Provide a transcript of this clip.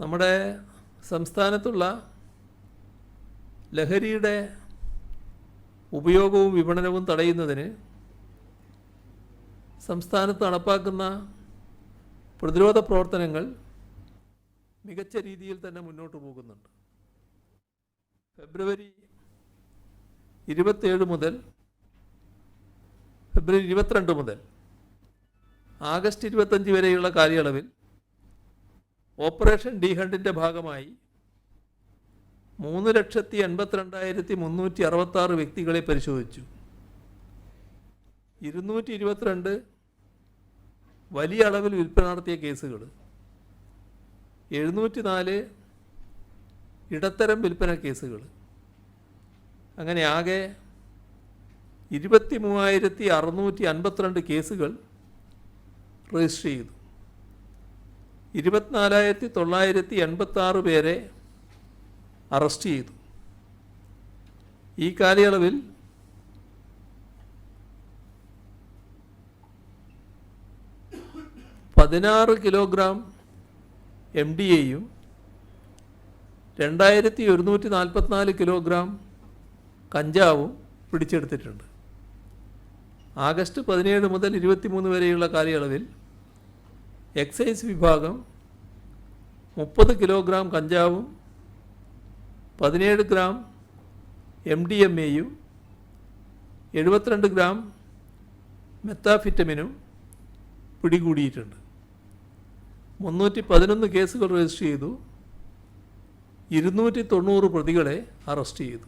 നമ്മുടെ സംസ്ഥാനത്തുള്ള ലഹരിയുടെ ഉപയോഗവും വിപണനവും തടയുന്നതിന് സംസ്ഥാനത്ത് നടപ്പാക്കുന്ന പ്രതിരോധ പ്രവർത്തനങ്ങൾ മികച്ച രീതിയിൽ തന്നെ മുന്നോട്ട് പോകുന്നുണ്ട്. ഫെബ്രുവരി ഇരുപത്തേഴ് മുതൽ ഫെബ്രുവരി ഇരുപത്തിരണ്ട് മുതൽ ആഗസ്റ്റ് ഇരുപത്തഞ്ച് വരെയുള്ള കാലയളവിൽ ഓപ്പറേഷൻ ഡി ഹണ്ടിന്റെ ഭാഗമായി മൂന്ന് ലക്ഷത്തി എൺപത്തിരണ്ടായിരത്തി മുന്നൂറ്റി അറുപത്താറ് വ്യക്തികളെ പരിശോധിച്ചു. ഇരുന്നൂറ്റി ഇരുപത്തിരണ്ട് വലിയ അളവിൽ വിൽപ്പന നടത്തിയ കേസുകൾ. എഴുന്നൂറ്റി നാല് ഇടത്തരം വിൽപ്പന കേസുകൾ. അങ്ങനെ ആകെ ഇരുപത്തി മൂവായിരത്തി അറുന്നൂറ്റി അൻപത്തിരണ്ട് കേസുകൾ രജിസ്റ്റർ ചെയ്തു. ഇരുപത്തിനാലായിരത്തി തൊള്ളായിരത്തി എൺപത്തി ആറ് പേരെ അറസ്റ്റ് ചെയ്തു. ഈ കാലയളവിൽ പതിനാറ് കിലോഗ്രാം എം ഡി എയും രണ്ടായിരത്തി ഒരുന്നൂറ്റി നാൽപ്പത്തിനാല് കിലോഗ്രാം കഞ്ചാവും പിടിച്ചെടുത്തിട്ടുണ്ട്. ആഗസ്റ്റ് പതിനേഴ് മുതൽ ഇരുപത്തിമൂന്ന് വരെയുള്ള കാലയളവിൽ എക്സൈസ് വിഭാഗം മുപ്പത് കിലോഗ്രാം കഞ്ചാവും പതിനേഴ് ഗ്രാം എം ഡി എം എയും എഴുപത്തിരണ്ട് ഗ്രാം മെത്താഫിറ്റമിനും പിടികൂടിയിട്ടുണ്ട്. മുന്നൂറ്റി പതിനൊന്ന് കേസുകൾ രജിസ്റ്റർ ചെയ്തു. ഇരുന്നൂറ്റി തൊണ്ണൂറ് പ്രതികളെ അറസ്റ്റ് ചെയ്തു.